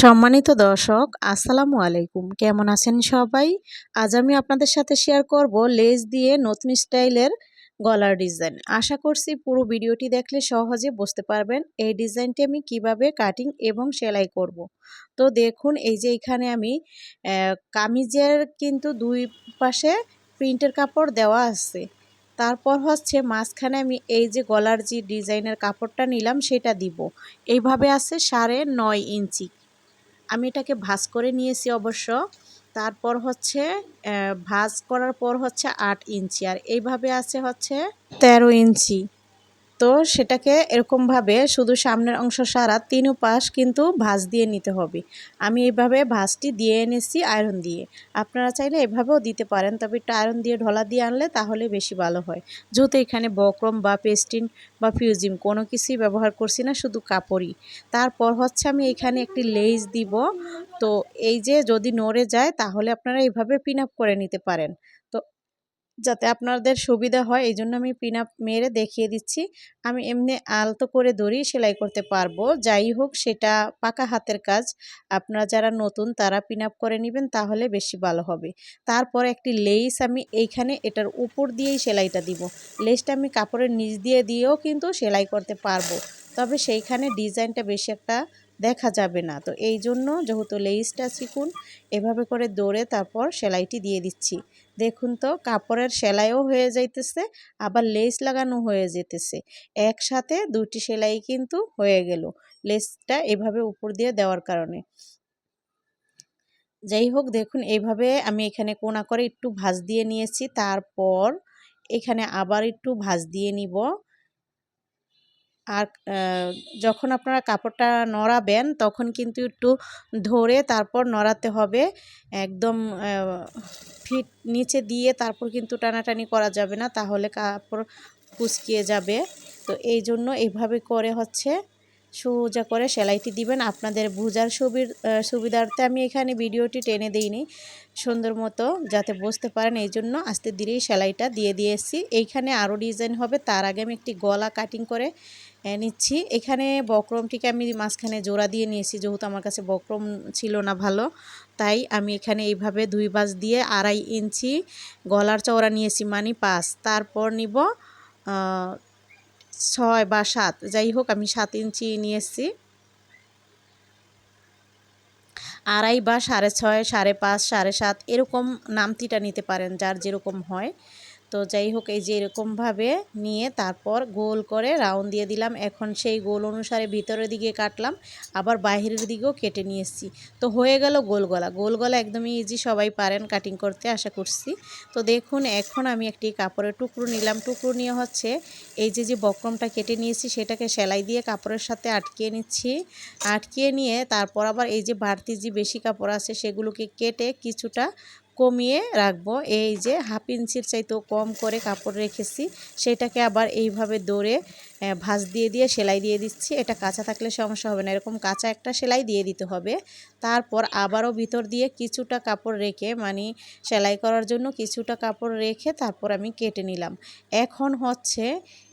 সম্মানিত দর্শক, আসসালামু আলাইকুম। কেমন আছেন সবাই? আজ আমি আপনাদের সাথে শেয়ার করব লেস দিয়ে নতুন স্টাইলের গলার ডিজাইন আশা করছি পুরো ভিডিওটি দেখলে সহজে বুঝতে পারবেন এই ডিজাইনটি আমি কীভাবে কাটিং এবং সেলাই করব। তো দেখুন, এই যে এখানে আমি কামিজের কিন্তু দুই পাশে প্রিন্টের কাপড় দেওয়া আছে। তারপর হচ্ছে মাঝখানে আমি এই যে গলার যে ডিজাইনের কাপড়টা নিলাম সেটা দিব। এইভাবে আছে সাড়ে নয় ইঞ্চি। আমি এটাকে ভাজ করে নিয়েছি অবশ্য। তারপর হচ্ছে ভাজ করার পর হচ্ছে আট ইঞ্চি। আর এইভাবে আছে হচ্ছে তেরো ইঞ্চি। তো সেটাকে এরকমভাবে শুধু সামনের অংশ সারা তিন পাশ কিন্তু ভাঁজ দিয়ে নিতে হবে। আমি এইভাবে ভাঁজটি দিয়ে এনেছি আয়রন দিয়ে। আপনারা চাইলে এভাবেও দিতে পারেন, তবে একটু আয়রন দিয়ে ঢলা দিয়ে আনলে তাহলে বেশি ভালো হয়। যেহেতু এখানে বক্রম বা পেস্টিন বা ফিউজিম কোনো কিছুই ব্যবহার করছি না, শুধু কাপড়ই। তারপর হচ্ছে আমি এখানে একটি লেজ দিব। তো এই যে যদি নড়ে যায়, তাহলে আপনারা এইভাবে পিন আপ করে নিতে পারেন। যাতে আপনাদের সুবিধা হয় এই জন্য আমি পিন আপ মেরে দেখিয়ে দিচ্ছি। আমি এমনি আলতো করে দড়ি সেলাই করতে পারব। যাই হোক, সেটা পাকা হাতের কাজ। আপনারা যারা নতুন, তারা পিন আপ করে নেবেন, তাহলে বেশি ভালো হবে। তারপর একটি লেস আমি এইখানে এটার উপর দিয়েই সেলাইটা দিব। লেসটা আমি কাপড়ের নিচ দিয়ে দিয়েও কিন্তু সেলাই করতে পারব। তবে সেইখানে ডিজাইনটা বেশি একটা দেখা যাবে না। তো এই জন্য যেহেতু লেইসটা চিকুন এভাবে করে দৌড়ে তারপর সেলাইটি দিয়ে দিচ্ছি। দেখুন তো, কাপড়ের সেলাইও হয়ে যাইতেছে, আবার লেস লাগানো হয়ে যেতেছে। একসাথে দুটি সেলাই কিন্তু হয়ে গেল লেসটা এভাবে উপর দিয়ে দেওয়ার কারণে। যাই হোক, দেখুন এইভাবে আমি এখানে কোনা করে একটু ভাজ দিয়ে নিয়েছি। তারপর এখানে আবার একটু ভাজ দিয়ে নিব। আর যখন আপনারা কাপড়টা নড়াবেন তখন কিন্তু একটু ধরে তারপর নড়াতে হবে। একদম ফিট নিচে দিয়ে তারপর কিন্তু টানাটানি করা যাবে না, তাহলে কাপড় কুচকিয়ে যাবে। তো এই জন্য এইভাবে করে হচ্ছে, সোজা করে সেলাইটি দিবেন। আপনাদের বুঝার সুবির সুবিধার্থে আমি এখানে ভিডিওটি টেনে দিইনি সুন্দর মতো, যাতে বুঝতে পারেন। এই জন্য আস্তে ধীরেই সেলাইটা দিয়ে দিয়েছি। এইখানে আরও ডিজাইন হবে। তার আগে আমি একটি গলা কাটিং করে নিচ্ছি। এখানে বক্রমটিকে আমি মাঝখানে জোড়া দিয়ে নিয়েছি, যেহেতু আমার কাছে বক্রম ছিল না ভালো। তাই আমি এখানে এইভাবে দুই বাস দিয়ে আড়াই ইঞ্চি গলার চওড়া নিয়েছি মানে পাঁচ। তারপর নিব ছয় বা সাত। যাই হোক, আমি সাত ইঞ্চি নিয়েছি। আড়াই বা সাড়ে ছয়, সাড়ে পাঁচ, সাড়ে সাত, এরকম নামতিটা নিতে পারেন, যার যেরকম হয়। তো যাই হোক, এই যে এরকমভাবে নিয়ে তারপর গোল করে রাউন্ড দিয়ে দিলাম। এখন সেই গোল অনুসারে ভিতরের দিকে কাটলাম, আবার বাহিরের দিকেও কেটে নিয়ে নিয়েছি তো হয়ে গেল গোল গলা। গোল গলা একদমই ইজি সবাই পারেন কাটিং করতে, আশা করছি। তো দেখুন, এখন আমি একটি কাপড়ের টুকরো নিলাম। টুকরো নিয়ে হচ্ছে এই যে যে বক্রমটা কেটে নিয়েছি, সেটাকে সেলাই দিয়ে কাপড়ের সাথে আটকিয়ে নিচ্ছি। আটকিয়ে নিয়ে তারপর আবার এই যে বাড়তি যে বেশি কাপড় আছে, সেগুলোকে কেটে কিছুটা কমিয়ে রাখব। এই যে হাফ ইঞ্চির চাইতেও কম করে কাপড় রেখেছি। সেটাকে আবার এইভাবে দৌড়ে ভাঁজ দিয়ে দিয়ে সেলাই দিয়ে দিচ্ছি। এটা কাঁচা থাকলে সমস্যা হবে না। এরকম কাঁচা একটা সেলাই দিয়ে দিতে হবে। তারপর আবারও ভিতর দিয়ে কিছুটা কাপড় রেখে মানে সেলাই করার জন্য কিছুটা কাপড় রেখে তারপর আমি কেটে নিলাম। এখন হচ্ছে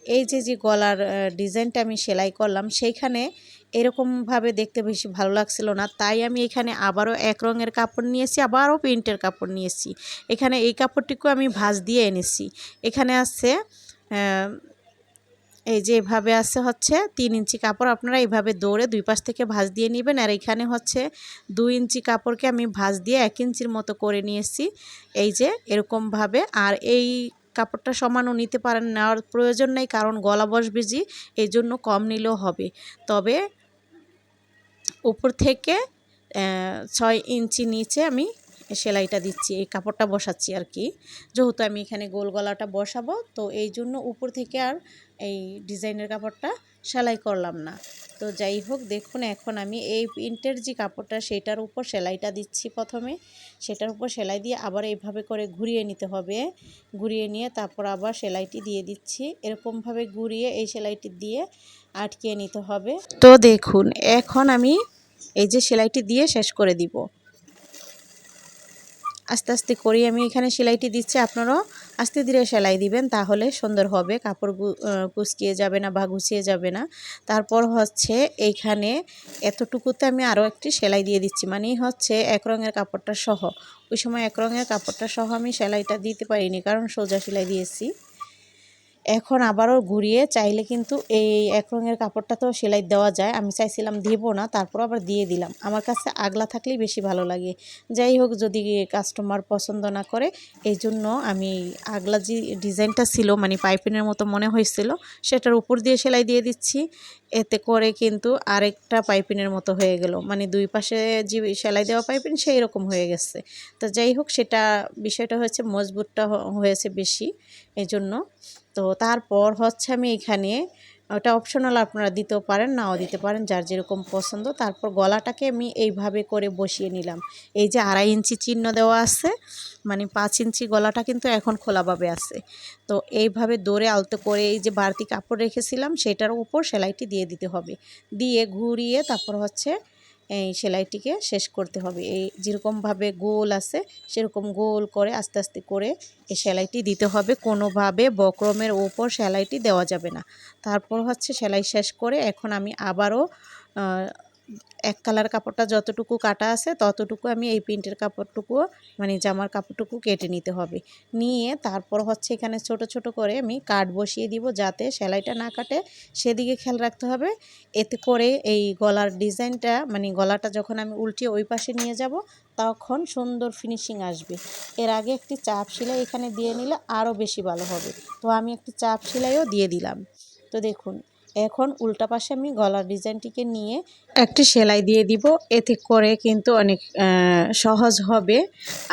এই যে যে গলার ডিজাইনটা আমি সেলাই করলাম, সেইখানে এরকমভাবে দেখতে বেশি ভালো লাগছিল না। তাই আমি এখানে আবারও এক রঙের কাপড় নিয়েছি, আবারও প্রিন্টের কাপড় নিয়েছি। এখানে এই কাপড়টিকেও আমি ভাঁজ দিয়ে এনেছি। এখানে আছে এই যে এভাবে আছে হচ্ছে তিন ইঞ্চি কাপড়। আপনারা এইভাবে দৌড়ে দুই পাশ থেকে ভাঁজ দিয়ে নেবেন। আর এখানে হচ্ছে দুই ইঞ্চি কাপড়কে আমি ভাঁজ দিয়ে এক ইঞ্চির মতো করে নিয়েছি। এই যে এরকমভাবে। আর এই কাপড়টা সমানও নিতে পারেন নেওয়ার প্রয়োজন নেই, কারণ গলা বসবে জি এই জন্য কম নিলেও হবে। তবে উপর থেকে ছয় ইঞ্চি নিচে আমি সেলাইটা দিচ্ছি, এই কাপড়টা বসাচ্ছি আর কি। যেহেতু আমি এখানে গোল গলাটা বসাবো, তো এই জন্য উপর থেকে আর এই ডিজাইনের কাপড়টা সেলাই করলাম না। তো যাই হোক, দেখুন এখন আমি এই প্রিন্টের যে কাপড়টা, সেটার উপর সেলাইটা দিচ্ছি প্রথমে। সেটার উপর সেলাই দিয়ে আবার এইভাবে করে ঘুরিয়ে নিতে হবে। ঘুরিয়ে নিয়ে তারপর আবার সেলাইটি দিয়ে দিচ্ছি। এরকমভাবে ঘুরিয়ে এই সেলাইটি দিয়ে আটকিয়ে নিতে হবে। তো দেখুন, এখন আমি এই যে সেলাইটি দিয়ে শেষ করে দিব। আস্তে আস্তে করি আমি এখানে সেলাইটি দিচ্ছি। আপনারাও আস্তে ধীরে সেলাই দিবেন, তাহলে সুন্দর হবে। কাপড় কুচকিয়ে যাবে না বা গুছিয়ে যাবে না। তারপর হচ্ছে এইখানে এতটুকুতে আমি আরও একটি সেলাই দিয়ে দিচ্ছি। মানে হচ্ছে এক রঙের কাপড়টা সহ। ওই সময় এক রঙের কাপড়টা সহ আমি সেলাইটা দিতে পারিনি, কারণ সোজা সেলাই দিয়েছি। এখন আবারও ঘুরিয়ে চাইলে কিন্তু এই এক রঙের কাপড়টা তো সেলাই দেওয়া যায়। আমি চাইছিলাম দেবো না, তারপর আবার দিয়ে দিলাম। আমার কাছে আগলা থাকলেই বেশি ভালো লাগে। যাই হোক, যদি কাস্টমার পছন্দ না করে এই জন্য আমি আগলা যে ডিজাইনটা ছিল মানে পাইপিনের মতো মনে হয়েছিল, সেটার উপর দিয়ে সেলাই দিয়ে দিচ্ছি। এতে করে কিন্তু আরেকটা পাইপিনের মতো হয়ে গেল। মানে দুই পাশে যে সেলাই দেওয়া পাইপিন, সেই রকম হয়ে গেছে। তো যাই হোক, সেটা বিষয়টা হয়েছে, মজবুতটা হয়েছে বেশি। এই জন্য তো তারপর হচ্ছে আমি এখানে ওটা অপশনাল আপনারা দিতেও পারেন, নাও দিতে পারেন, যার যেরকম পছন্দ। তারপর গলাটাকে আমি এইভাবে করে বসিয়ে নিলাম। এই যে আড়াই ইঞ্চি চিহ্ন দেওয়া আছে মানে পাঁচ ইঞ্চি গলাটা কিন্তু এখন খোলাভাবে আছে। তো এইভাবে দৌড়ে আলতো করে এই যে বাড়তি কাপড় রেখেছিলাম, সেটার উপর সেলাইটি দিয়ে দিতে হবে। দিয়ে ঘুরিয়ে তারপর হচ্ছে এই সেলাইটিকে শেষ করতে হবে। এই যেরকমভাবে গোল আছে, সেরকম গোল করে আস্তে আস্তে করে এই সেলাইটি দিতে হবে। কোনোভাবে বক্রমের ওপর সেলাইটি দেওয়া যাবে না। তারপর হচ্ছে সেলাই শেষ করে এখন আমি আবারও এক কালার কাপড়টা যতটুকু কাটা আছে, ততটুকু আমি এই প্রিন্টের কাপড়টুকুও মানে জামার কাপড়টুকু কেটে নিতে হবে। নিয়ে তারপর হচ্ছে এখানে ছোট ছোট করে আমি কাট বসিয়ে দিব যাতে সেলাইটা না কাটে। সেদিকে খেয়াল রাখতে হবে। এতে করে এই গলার ডিজাইনটা মানে গলাটা যখন আমি উল্টিয়ে ওই পাশে নিয়ে যাব, তখন সুন্দর ফিনিশিং আসবে। এর আগে একটি চাপ সেলাই এখানে দিয়ে নিলে আরও বেশি ভালো হবে। তো আমি একটি চাপ সেলাইও দিয়ে দিলাম। তো দেখুন এখন উল্টা পাশে আমি গলার ডিজাইনটিকে নিয়ে একটি সেলাই দিয়ে দিব। এতে করে কিন্তু অনেক সহজ হবে।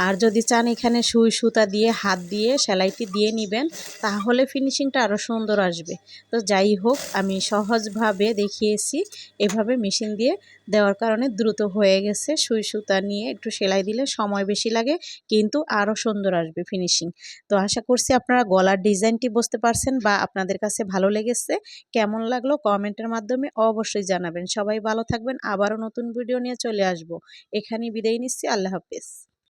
আর যদি চান এখানে সুই সুতা দিয়ে, হাত দিয়ে সেলাইটি দিয়ে নেবেন, তাহলে ফিনিশিংটা আরও সুন্দর আসবে। তো যাই হোক, আমি সহজভাবে দেখিয়েছি। এভাবে মেশিন দিয়ে দেওয়ার কারণে দ্রুত হয়ে গেছে। সুই সুতা নিয়ে একটু সেলাই দিলে সময় বেশি লাগে, কিন্তু আরও সুন্দর আসবে ফিনিশিং তো আশা করছি আপনারা গলার ডিজাইনটি বুঝতে পারছেন বা আপনাদের কাছে ভালো লেগেছে। কেমন লাগল কমেন্টের মাধ্যমে অবশ্যই জানাবেন। সবাই ভালো থাকবেন। আবারও নতুন ভিডিও নিয়ে চলে আসব। এখানেই বিদায় নিচ্ছি। আল্লাহ হাফেজ।